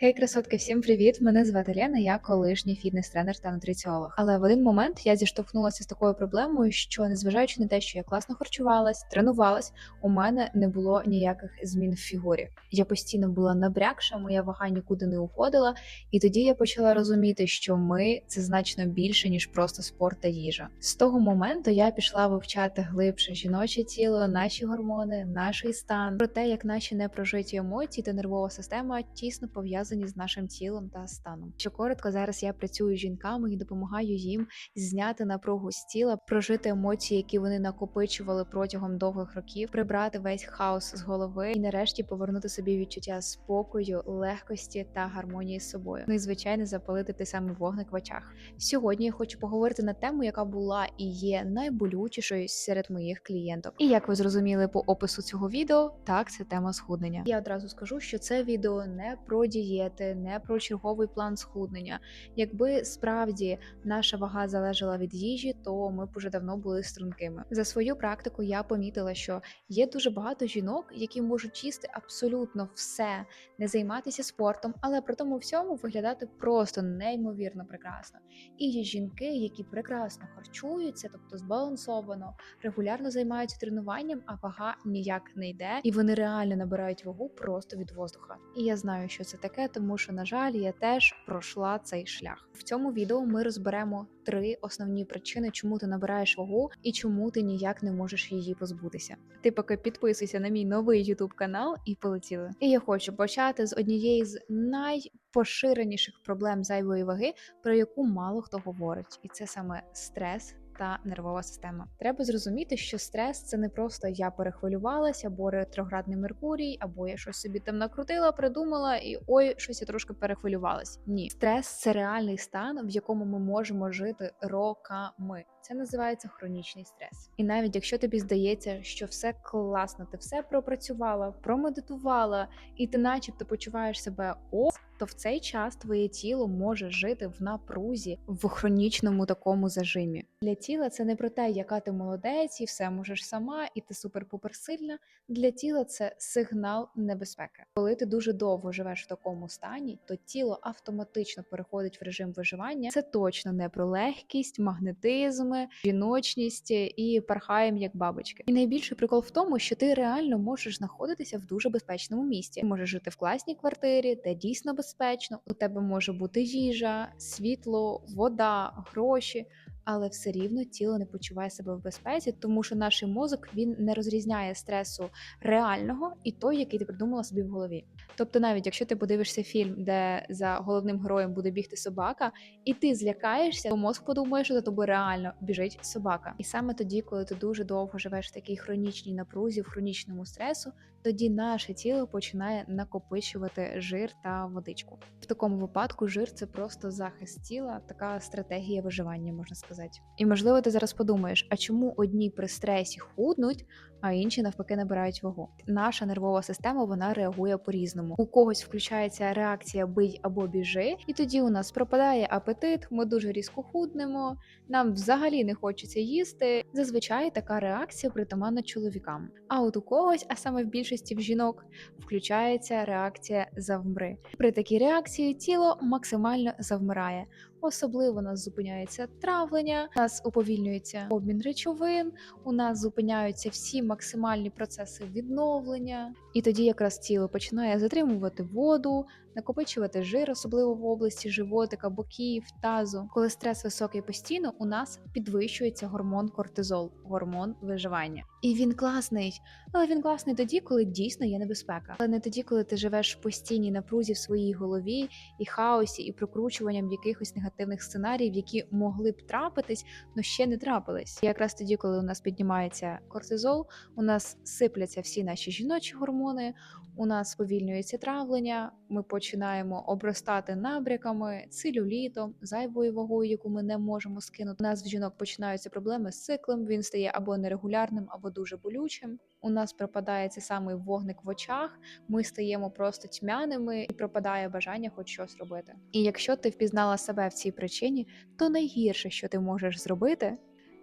Хей, красотки, всім привіт! Мене звати Лена, я колишній фітнес-тренер та нутриціолог. Але в один момент я зіштовхнулася з такою проблемою, що незважаючи на те, що я класно харчувалась, тренувалась, у мене не було ніяких змін в фігурі. Я постійно була набрякша, моя вага нікуди не уходила, і тоді я почала розуміти, що ми це значно більше ніж просто спорт та їжа. З того моменту я пішла вивчати глибше жіноче тіло, наші гормони, наш стан, про те, як наші непрожиті емоції та нервова система тісно пов'язані з нашим тілом та станом. Що коротко, зараз я працюю з жінками і допомагаю їм зняти напругу з тіла, прожити емоції, які вони накопичували протягом довгих років, прибрати весь хаос з голови і нарешті повернути собі відчуття спокою, легкості та гармонії з собою. Ну і звичайно запалити той самий вогник в очах. Сьогодні я хочу поговорити на тему, яка була і є найболючішою серед моїх клієнток. І як ви зрозуміли по опису цього відео, так це тема схуднення. Я одразу скажу, що це відео не про дієти, не про черговий план схуднення. Якби справді наша вага залежала від їжі, то ми б уже давно були стрункими. За свою практику я помітила, що є дуже багато жінок, які можуть їсти абсолютно все, не займатися спортом, але при тому всьому виглядати просто неймовірно прекрасно. І є жінки, які прекрасно харчуються, тобто збалансовано, регулярно займаються тренуванням, а вага ніяк не йде, і вони реально набирають вагу просто від воздуха. І я знаю, що це таке, тому що, на жаль, я теж пройшла цей шлях. В цьому відео ми розберемо три основні причини, чому ти набираєш вагу і чому ти ніяк не можеш її позбутися. Ти поки підписуйся на мій новий YouTube канал і полетіли. І я хочу почати з однієї з найпоширеніших проблем зайвої ваги, про яку мало хто говорить, і це саме стрес. Та нервова система. Треба зрозуміти, що стрес це не просто я перехвилювалася, або ретроградний Меркурій, або я щось собі там накрутила, придумала, і ой, щось я трошки перехвилювалася. Ні, стрес це реальний стан, в якому ми можемо жити роками. Це називається хронічний стрес. І навіть якщо тобі здається, що все класно, ти все пропрацювала, промедитувала, і ти, начебто, почуваєш себе ок, то в цей час твоє тіло може жити в напрузі в хронічному такому зажимі. Для тіла це не про те, яка ти молодець, і все можеш сама, і ти супер-пупер сильна. Для тіла це сигнал небезпеки. Коли ти дуже довго живеш в такому стані, то тіло автоматично переходить в режим виживання. Це точно не про легкість, магнетизми, жіночність і пархаєм як бабочки. І найбільший прикол в тому, що ти реально можеш знаходитися в дуже безпечному місці. Ти можеш жити в класній квартирі, де дійсно безпечно. У тебе може бути їжа, світло, вода, гроші. Але все рівно тіло не почуває себе в безпеці, тому що наш мозок він не розрізняє стресу реального і той, який ти придумала собі в голові. Тобто, навіть якщо ти подивишся фільм, де за головним героєм буде бігти собака, і ти злякаєшся, то мозк подумає, що за тобою реально біжить собака. І саме тоді, коли ти дуже довго живеш в такій хронічній напрузі, в хронічному стресу, тоді наше тіло починає накопичувати жир та водичку. В такому випадку жир це просто захист тіла, така стратегія виживання, можна сказати. І можливо, ти зараз подумаєш, а чому одні при стресі худнуть, а інші навпаки набирають вагу. Наша нервова система вона реагує по-різному. У когось включається реакція бий або біжи, і тоді у нас пропадає апетит, ми дуже різко худнемо, нам взагалі не хочеться їсти. Зазвичай така реакція притаманна чоловікам. А от у когось, а саме в більшості в жінок, включається реакція завмри. При такій реакції тіло максимально завмирає. Особливо нас зупиняється травлення, у нас уповільнюється обмін речовин, у нас зупиняються всі максимальні процеси відновлення, і тоді якраз тіло починає затримувати воду, накопичувати жир, особливо в області животика, боків, тазу. Коли стрес високий постійно, у нас підвищується гормон кортизол, гормон виживання. І він класний, але він класний тоді, коли дійсно є небезпека, але не тоді, коли ти живеш в постійній напрузі в своїй голові і хаосі, і прокручуванням якихось негативних сценаріїв, які могли б трапитись, але ще не трапились. І якраз тоді, коли у нас піднімається кортизол, у нас сипляться всі наші жіночі гормони. У нас повільнюється травлення, ми починаємо обростати набряками, целюлітом, зайвою вагою, яку ми не можемо скинути. У нас в жінок починаються проблеми з циклом. Він стає або нерегулярним, або дуже болючим. У нас пропадає цей самий вогник в очах. Ми стаємо просто тьмяними і пропадає бажання хоч щось робити. І якщо ти впізнала себе в цій причині, то найгірше, що ти можеш зробити,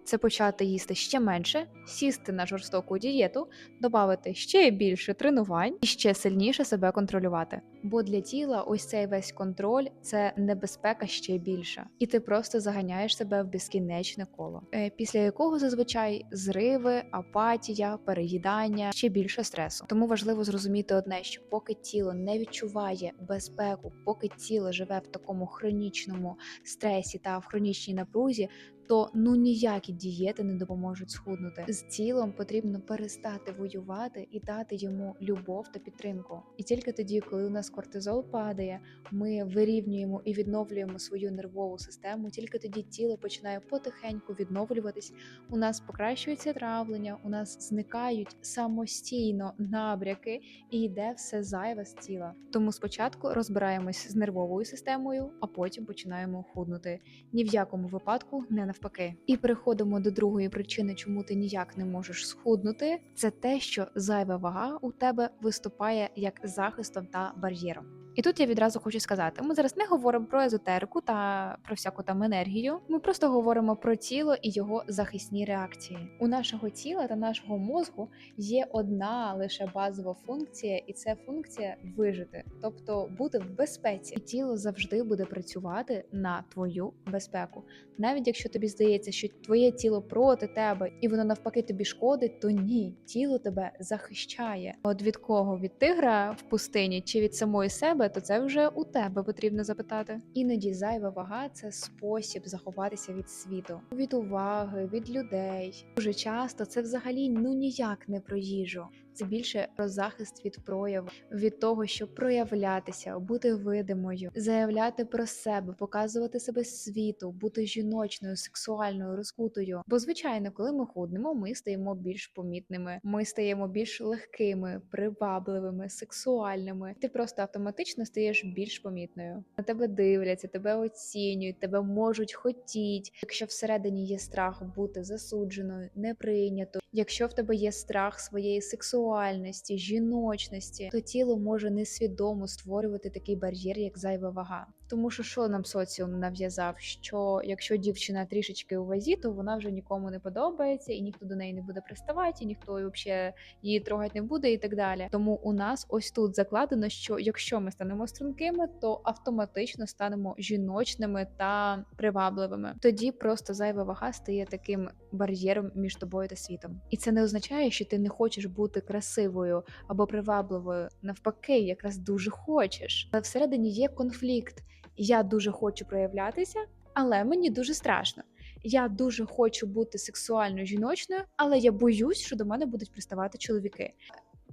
це почати їсти ще менше, сісти на жорстоку дієту, додати ще більше тренувань і ще сильніше себе контролювати. Бо для тіла ось цей весь контроль це небезпека ще більша, і ти просто заганяєш себе в безкінечне коло, е, після якого зазвичай зриви, апатія, переїдання, ще більше стресу. Тому важливо зрозуміти одне, що поки тіло не відчуває безпеку, поки тіло живе в такому хронічному стресі та в хронічній напрузі. То ну ніякі дієти не допоможуть схуднути. З тілом потрібно перестати воювати і дати йому любов та підтримку. І тільки тоді, коли у нас кортизол падає, ми вирівнюємо і відновлюємо свою нервову систему. Тільки тоді тіло починає потихеньку відновлюватись. У нас покращується травлення, у нас зникають самостійно набряки і йде все зайве з тіла. Тому спочатку розбираємось з нервовою системою, а потім починаємо худнути. Ні в якому випадку не навпаки. І переходимо до другої причини, чому ти ніяк не можеш схуднути. Це те, що зайва вага у тебе виступає як захистом та бар'єром. І тут я відразу хочу сказати: ми зараз не говоримо про езотерику та про всяку там енергію. Ми просто говоримо про тіло і його захисні реакції. У нашого тіла та нашого мозку є одна лише базова функція, і це функція вижити, тобто бути в безпеці. І тіло завжди буде працювати на твою безпеку. Навіть якщо тобі здається, що твоє тіло проти тебе і воно навпаки тобі шкодить, то ні, тіло тебе захищає. От від кого? Від тигра в пустині чи від самої себе, то це вже у тебе потрібно запитати. Іноді зайва вага це спосіб заховатися від світу, від уваги, від людей. Дуже часто це взагалі ну ніяк не про їжу. Це більше про захист від прояву, від того, щоб проявлятися, бути видимою, заявляти про себе, показувати себе світу, бути жіночною, сексуальною, розкутою. Бо, звичайно, коли ми худнемо, ми стаємо більш помітними, ми стаємо більш легкими, привабливими, сексуальними. Ти просто автоматично стаєш більш помітною. На тебе дивляться, тебе оцінюють, тебе можуть хотіти. Якщо всередині є страх бути засудженою, неприйнятою, якщо в тебе є страх своєї сексуальності, жіночності, то тіло може несвідомо створювати такий бар'єр, як зайва вага. Тому що що нам соціум нав'язав? Що якщо дівчина трішечки у вазі, то вона вже нікому не подобається, і ніхто до неї не буде приставати, і ніхто взагалі її трогати не буде, і так далі. Тому у нас ось тут закладено, що якщо ми станемо стрункими, то автоматично станемо жіночними та привабливими. Тоді просто зайва вага стає таким бар'єром між тобою та світом. І це не означає, що ти не хочеш бути красивою або привабливою. Навпаки, якраз дуже хочеш. Але всередині є конфлікт. Я дуже хочу проявлятися, але мені дуже страшно. Я дуже хочу бути сексуально жіночною, але я боюсь, що до мене будуть приставати чоловіки.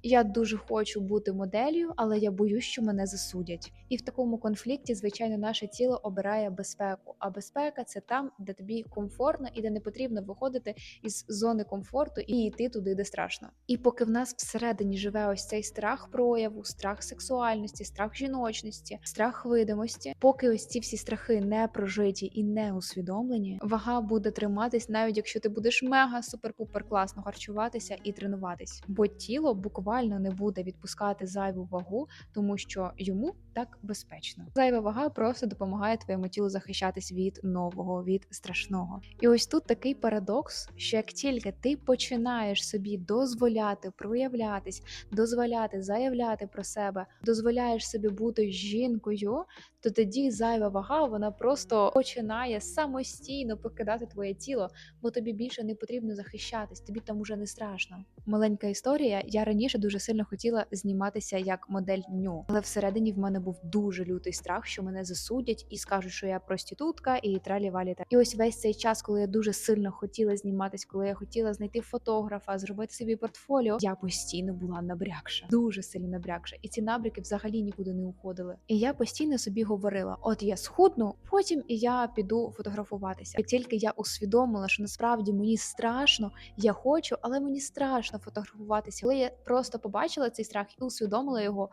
Я дуже хочу бути моделлю, але я боюсь, що мене засудять. І в такому конфлікті, звичайно, наше тіло обирає безпеку. А безпека це там, де тобі комфортно і де не потрібно виходити із зони комфорту і йти туди, де страшно. І поки в нас всередині живе ось цей страх прояву, страх сексуальності, страх жіночності, страх видимості, поки ось ці всі страхи не прожиті і не усвідомлені, вага буде триматись, навіть якщо ти будеш мега супер-пупер класно харчуватися і тренуватись, бо тіло буквально не буде відпускати зайву вагу, тому що йому так безпечно. Зайва вага просто допомагає твоєму тілу захищатись від нового, від страшного. І ось тут такий парадокс, що як тільки ти починаєш собі дозволяти проявлятись, дозволяти заявляти про себе, дозволяєш собі бути жінкою, то тоді зайва вага вона просто починає самостійно покидати твоє тіло, бо тобі більше не потрібно захищатись, тобі там уже не страшно. Маленька історія. Я раніше дуже сильно хотіла зніматися як модель ню, але всередині в мене був дуже лютий страх, що мене засудять і скажуть, що я проститутка і тралі валі І ось весь цей час, коли я дуже сильно хотіла зніматись, коли я хотіла знайти фотографа, зробити собі портфоліо, я постійно була набрякша, дуже сильно набрякша, і ці набряки взагалі нікуди не уходили. І я постійно собі говорила: от я схудну, потім і я піду фотографуватися. Як тільки я усвідомила, що насправді мені страшно, я хочу, але мені страшно фотографуватися. Коли я просто побачила цей страх і усвідомила його,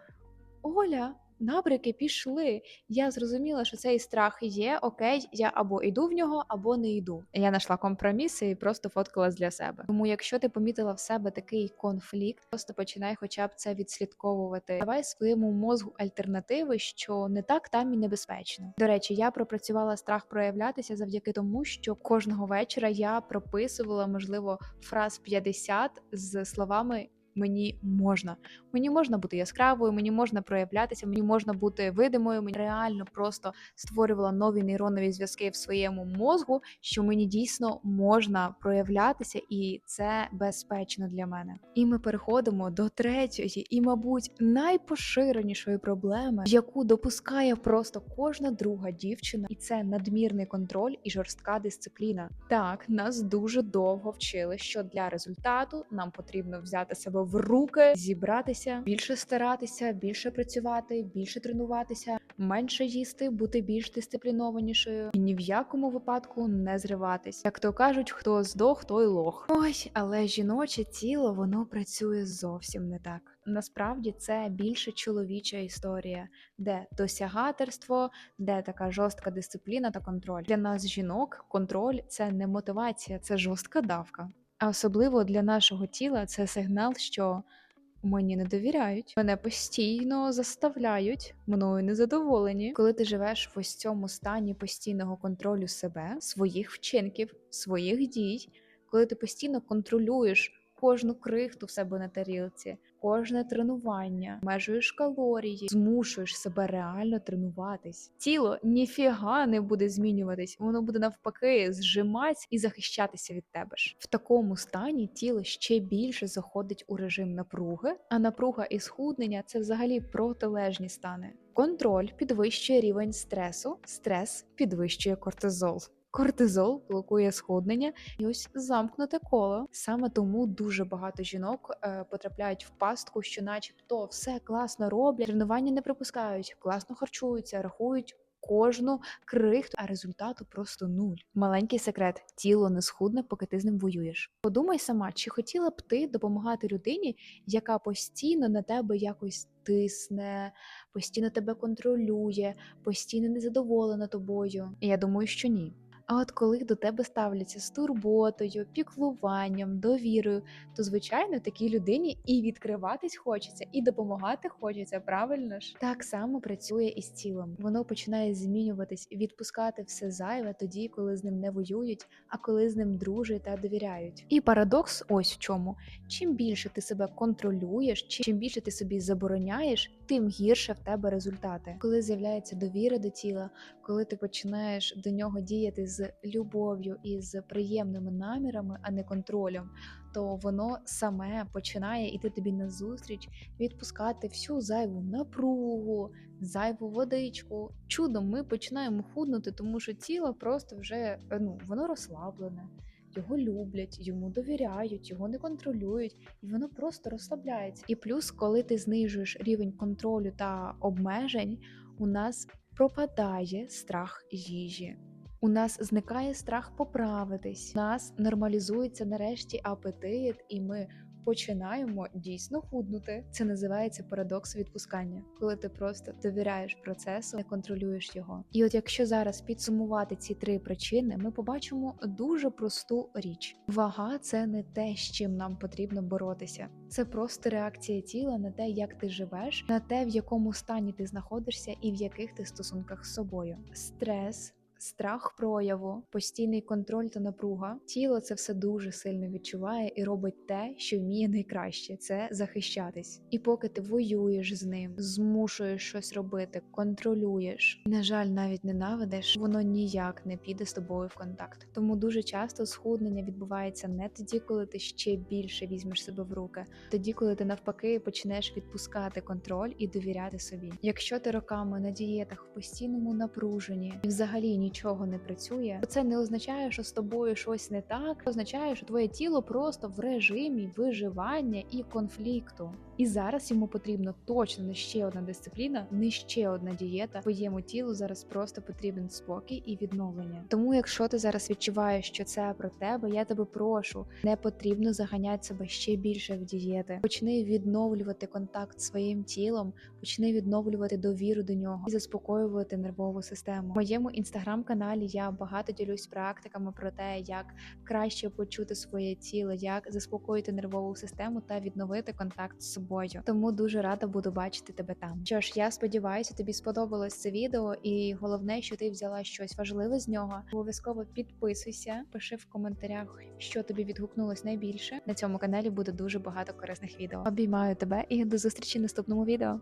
Оля. набряки пішли. Я зрозуміла, що цей страх є. Окей, я або йду в нього, або не йду. Я знайшла компроміси і просто фоткалась для себе. Тому, якщо ти помітила в себе такий конфлікт, просто починай, хоча б це відслідковувати. Давай своєму мозгу альтернативи, що не так там і небезпечно. До речі, я пропрацювала страх проявлятися завдяки тому, що кожного вечора я прописувала, можливо, фраз 50 з словами. Мені можна, мені можна бути яскравою, мені можна проявлятися, мені можна бути видимою. Мені реально просто створювала нові нейронові зв'язки в своєму мозку, що мені дійсно можна проявлятися, і це безпечно для мене. І ми переходимо до третьої, і, мабуть, найпоширенішої проблеми, яку допускає просто кожна друга дівчина, і це надмірний контроль і жорстка дисципліна. Так, нас дуже довго вчили, що для результату нам потрібно взяти себе в руки, зібратися, більше старатися, більше працювати, більше тренуватися, менше їсти, бути більш дисциплінованішою і ні в якому випадку не зриватись. Як то кажуть, хто здох, той лох. Ой, але жіноче тіло воно працює зовсім не так. Насправді це більше чоловіча історія, де досягаторство, де така жорстка дисципліна та контроль. Для нас жінок контроль це не мотивація, це жорстка давка. А особливо для нашого тіла це сигнал, що мені не довіряють, мене постійно заставляють, мною незадоволені. Коли ти живеш в ось цьому стані постійного контролю себе, своїх вчинків, своїх дій, коли ти постійно контролюєш кожну крихту в себе на тарілці, кожне тренування, межуєш калорії, змушуєш себе реально тренуватись. Тіло ніфіга не буде змінюватись, воно буде навпаки зжиматись і захищатися від тебе ж. В такому стані тіло ще більше заходить у режим напруги, а напруга і схуднення це взагалі протилежні стани. Контроль підвищує рівень стресу, стрес підвищує кортизол. Кортизол блокує схуднення і ось замкнуте коло. Саме тому дуже багато жінок е, потрапляють в пастку, що, начебто, все класно роблять, тренування не припускають, класно харчуються, рахують. Кожну крихту, а результату просто нуль. Маленький секрет: тіло не схудне, поки ти з ним воюєш. Подумай сама, чи хотіла б ти допомагати людині, яка постійно на тебе якось тисне, постійно тебе контролює, постійно незадоволена тобою? Я думаю, що ні. А от коли до тебе ставляться з турботою, піклуванням, довірою, то звичайно такій людині і відкриватись хочеться, і допомагати хочеться. Правильно ж так само працює і з тілом. Воно починає змінюватись, відпускати все зайве тоді, коли з ним не воюють, а коли з ним дружать та довіряють. І парадокс ось в чому: чим більше ти себе контролюєш, чим більше ти собі забороняєш, тим гірше в тебе результати. Коли з'являється довіра до тіла, коли ти починаєш до нього діяти з любов'ю і з приємними намірами, а не контролем, то воно саме починає іти тобі назустріч, відпускати всю зайву напругу, зайву водичку. Чудом ми починаємо худнути, тому що тіло просто вже ну воно розслаблене. Його люблять, йому довіряють, його не контролюють, і воно просто розслабляється. І плюс, коли ти знижуєш рівень контролю та обмежень, у нас пропадає страх їжі. У нас зникає страх поправитись, у нас нормалізується нарешті апетит, і ми починаємо дійсно худнути. Це називається парадокс відпускання, коли ти просто довіряєш процесу, не контролюєш його. І от якщо зараз підсумувати ці три причини, ми побачимо дуже просту річ: вага це не те, з чим нам потрібно боротися. Це просто реакція тіла на те, як ти живеш, на те, в якому стані ти знаходишся, і в яких ти стосунках з собою. Стрес страх прояву, постійний контроль та напруга. Тіло це все дуже сильно відчуває і робить те, що вміє найкраще це захищатись. І поки ти воюєш з ним, змушуєш щось робити, контролюєш, на жаль, навіть ненавидиш, воно ніяк не піде з тобою в контакт. Тому дуже часто схуднення відбувається не тоді, коли ти ще більше візьмеш себе в руки, тоді, коли ти навпаки почнеш відпускати контроль і довіряти собі. Якщо ти роками на дієтах в постійному напруженні і взагалі нічого не працює, це не означає, що з тобою щось не так. Означає, що твоє тіло просто в режимі виживання і конфлікту. І зараз йому потрібно точно не ще одна дисципліна, не ще одна дієта. Твоєму тілу зараз просто потрібен спокій і відновлення. Тому, якщо ти зараз відчуваєш, що це про тебе, я тебе прошу, не потрібно заганяти себе ще більше в дієти. Почни відновлювати контакт з своїм тілом, почни відновлювати довіру до нього і заспокоювати нервову систему. В моєму інстаграм-каналі я багато ділюсь практиками про те, як краще почути своє тіло, як заспокоїти нервову систему та відновити контакт з собою. Тому дуже рада буду бачити тебе там. Що ж, я сподіваюся, тобі сподобалось це відео, і головне, що ти взяла щось важливе з нього. Обов'язково підписуйся, пиши в коментарях, що тобі відгукнулось найбільше. На цьому каналі буде дуже багато корисних відео. Обіймаю тебе і до зустрічі в наступному відео.